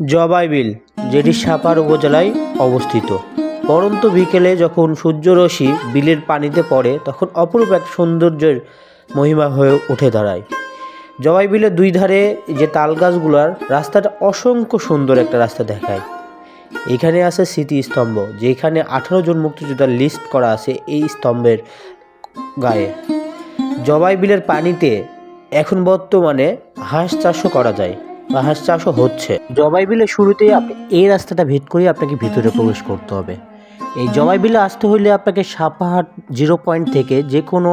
জবাই বিল, যেটি সাপার উপজেলায় অবস্থিত। পরন্ত বিকেলে যখন সূর্যরশ্মি বিলের পানিতে পড়ে, তখন অপরূপ এক সৌন্দর্যের মহিমা হয়ে উঠে দাঁড়ায়। জবাই বিলের দুই ধারে যে তাল গাছগুলার রাস্তাটা অসংখ্য সুন্দর একটা রাস্তা দেখায়। এখানে আছে স্মৃতিস্তম্ভ, যেখানে আঠারো জন মুক্তিযোদ্ধার লিস্ট করা আছে এই স্তম্ভের গায়ে। জবাই বিলের পানিতে এখন বর্তমানে হাঁস চাষও করা যায়। বা হাঁস চাষও হচ্ছে। জবাই বিলের শুরুতেই আপনি এই রাস্তাটা ভেদ করে আপনাকে ভিতরে প্রবেশ করতে হবে। এই জবাই বিলে আসতে হলে আপনাকে সাপাহাট জিরো পয়েন্ট থেকে যে কোনো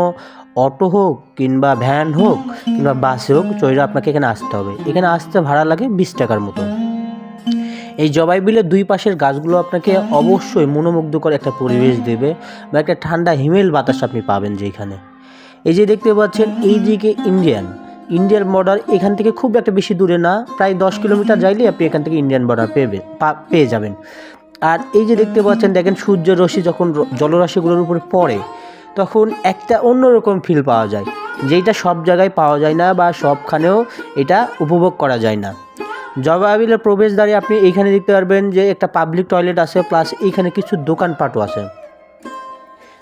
অটো হোক কিংবা ভ্যান হোক কিংবা বাসে হোক চড়ে আপনাকে এখানে আসতে হবে। এখানে আসতে ভাড়া লাগে বিশ টাকার মতো। এই জবাই বিলের দুই পাশের গাছগুলো আপনাকে অবশ্যই মনোমুগ্ধকর একটা পরিবেশ দেবে বা একটা ঠান্ডা হিমেল বাতাস আপনি পাবেন যেখানে এই যে দেখতে পাচ্ছেন, এই দিকে ইন্ডিয়ান। ইন্ডিয়ান বর্ডার এখান থেকে খুব একটা বেশি দূরে না প্রায় দশ কিলোমিটার যাইলে আপনি এখান থেকে ইন্ডিয়ান বর্ডার পেবে পা- পেয়ে যাবেন। আর এই যে দেখতে পাচ্ছেন দেখেন সূর্যের রশ্মি যখন জলরাশিগুলোর উপরে পড়ে তখন একটা অন্যরকম ফিল পাওয়া যায়। যেটা সব জায়গায় পাওয়া যায় না বা সবখানেও এটা উপভোগ করা যায় না। জবাবিলের প্রবেশদ্বারে আপনি এইখানে দেখতে পারবেন যে একটা পাবলিক টয়লেট আছে প্লাস এইখানে কিছু দোকানপাটও আছে।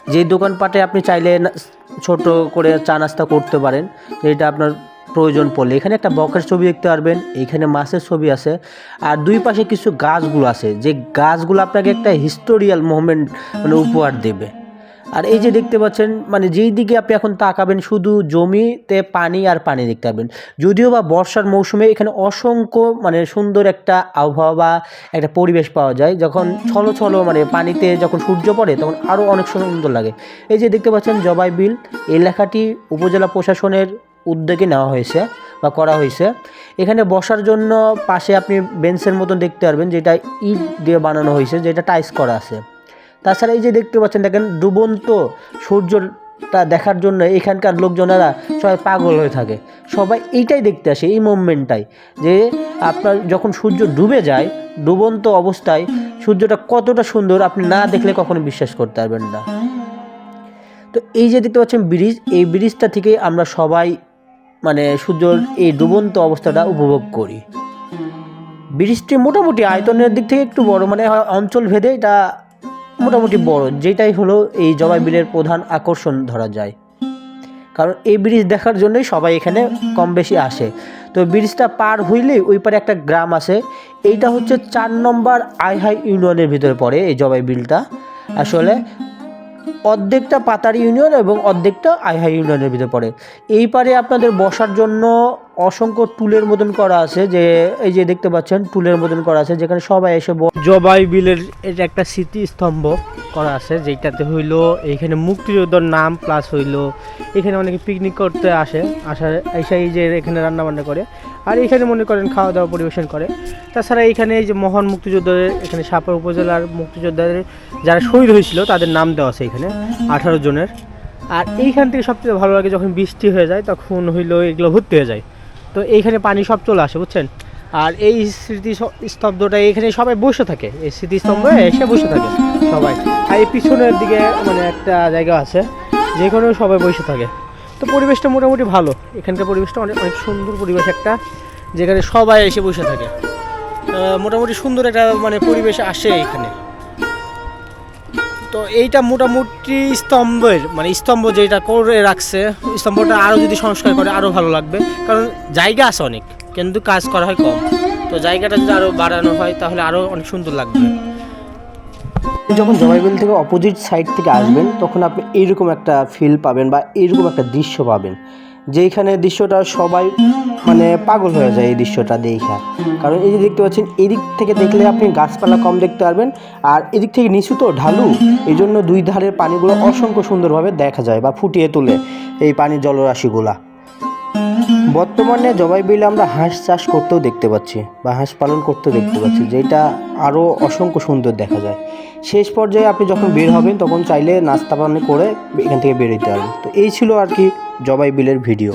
যে দোকানপাটে আপনি চাইলে ছোট করে চা নাস্তা করতে পারেন। যেটা আপনার প্রয়োজন পড়লে। এখানে একটা বকের ছবি দেখতে পারবেন, এখানে মাছের ছবি আছে, আর দুই পাশে কিছু গাছগুলো আছে। যে গাছগুলো আপনাকে একটা হিস্টোরিয়াল মোমেন্ট মানে উপহার দেবে। আর এই যে দেখতে পাচ্ছেন মানে যেই দিকে আপনি এখন তাকাবেন, শুধু জমিতে পানি আর পানি দেখতে পাবেন যদিও বা বর্ষার মৌসুমে এখানে অসংখ্য মানে সুন্দর একটা আবহাওয়া বা একটা পরিবেশ পাওয়া যায়। যখন ছলো ছলো মানে পানিতে যখন সূর্য পড়ে, তখন আরও অনেক সুন্দর লাগে। এই যে দেখতে পাচ্ছেন জবাই বিল এই লেখাটি উপজেলা প্রশাসনের উদ্যোগে নেওয়া হয়েছে বা করা হয়েছে। এখানে বসার জন্য পাশে আপনি বেঞ্চের মতন দেখতে পারবেন যেটা ইট দিয়ে বানানো হয়েছে, যেটা টাইস করা আছে। তাছাড়া এই যে দেখতে পাচ্ছেন, দেখেন ডুবন্ত সূর্যটা দেখার জন্য এখানকার লোকজনেরা সবাই পাগল হয়ে থাকে। সবাই এইটাই দেখতে আসে, এই মুভমেন্টটাই যে আপনার যখন সূর্য ডুবে যায়, ডুবন্ত অবস্থায় সূর্যটা কতটা সুন্দর আপনি না দেখলে কখনো বিশ্বাস করতে পারবেন না। তো এই যে দেখতে পাচ্ছেন ব্রিজ, এই ব্রিজটা থেকে আমরা সবাই মানে সূর্যর এই ডুবন্ত অবস্থাটা উপভোগ করি। ব্রিজটি মোটামুটি আয়তনের দিক থেকে একটু বড় মানে অঞ্চল ভেদে এটা মোটামুটি বড়, যেটাই হলো এই জবাই বিলের প্রধান আকর্ষণ ধরা যায়। কারণ এই ব্রিজ দেখার জন্যই সবাই এখানে কম বেশি আসে। তো ব্রিজটা পার হইলেই ওই পারে একটা গ্রাম আছে, এইটা হচ্ছে চার নম্বর আইহাই ইউনিয়নের ভিতরে পড়ে এই জবাই বিলটা। আসলে অর্ধেকটা পাতার ইউনিয়ন এবং অর্ধেকটা আইহাই ইউনিয়নের ভিতরে পড়ে। এই পারে আপনাদের বসার জন্য অসংখ্য টুলের মতন করা আছে যে, এই যে দেখতে পাচ্ছেন, টুলের মতন করা আছে যেখানে সবাই এসে জবাই বিলের এটা একটা স্মৃতিস্তম্ভ করা আছে যেটাতে হইল এইখানে মুক্তিযোদ্ধার নাম প্লাস হইল। এখানে অনেকে পিকনিক করতে আসে, আসার এসে এই যে এখানে রান্না বান্না করে। আর এখানে মনে করেন খাওয়া দাওয়া পরিবেশন করে। তাছাড়া এখানে এই যে মহান মুক্তিযোদ্ধাদের, এখানে সাপার উপজেলার মুক্তিযোদ্ধাদের যারা শহীদ হয়েছিল, তাদের নাম দেওয়া আছে এখানে, আঠারো জনের। আর এইখান থেকে সবচেয়ে ভালো লাগে যখন বৃষ্টি হয়ে যায়, তখন হইল এগুলো ভর্তি হয়ে যায়। তো এইখানে পানি সব চলে আসে, বুঝছেন? আর এই স্মৃতি স্তব্ধটা এখানে সবাই বসে থাকে। এই স্মৃতিস্তম্ভে এসে বসে থাকে সবাই। আর এই পিছনের দিকে মানে একটা জায়গা আছে যেখানে সবাই বসে থাকে। তো পরিবেশটা মোটামুটি ভালো। এখানকার পরিবেশটা অনেক অনেক সুন্দর পরিবেশ একটা, যেখানে সবাই এসে বসে থাকে। মোটামুটি সুন্দর একটা মানে পরিবেশ আসে এখানে। তো এইটা মোটামুটি স্তম্ভের মানে স্তম্ভ যেটা করে রাখছে, স্তম্ভটা আরও যদি সংস্কার করে আরও ভালো লাগবে। কারণ জায়গা আছে অনেক, কিন্তু কাজ করা হয় কম। তো জায়গাটা যদি আরও বাড়ানো হয়, তাহলে আরও অনেক সুন্দর লাগবে। যখন জবাইবিল থেকে অপোজিট সাইড থেকে আসবেন, তখন আপনি এইরকম একটা ফিল পাবেন বা এইরকম একটা দৃশ্য পাবেন। যেইখানে দৃশ্যটা সবাই মানে পাগল হয়ে যায় এই দৃশ্যটা দেখা। কারণ এই যে দেখতে পাচ্ছেন, এদিক থেকে দেখলে আপনি গাছপালা কম দেখতে পারবেন, আর এদিক থেকে নিচু তো ঢালু এই জন্য দুই ধারের পানিগুলো অসংখ্য সুন্দরভাবে দেখা যায় বা ফুটিয়ে তোলে এই পানির জলরাশিগুলা। বর্তমানে জবাই বিলে আমরা হাঁস চাষ করতেও দেখতে পাচ্ছি বা হাঁস পালন করতেও দেখতে পাচ্ছি, যেটা আরও অসংখ্য সুন্দর দেখা যায়। শেষ পর্যায়ে আপনি যখন বের হবেন, তখন চাইলে নাস্তা পানি করে এখান থেকে বেরোতে পারবেন তো এই ছিল আর কি জবাই বিলের ভিডিও।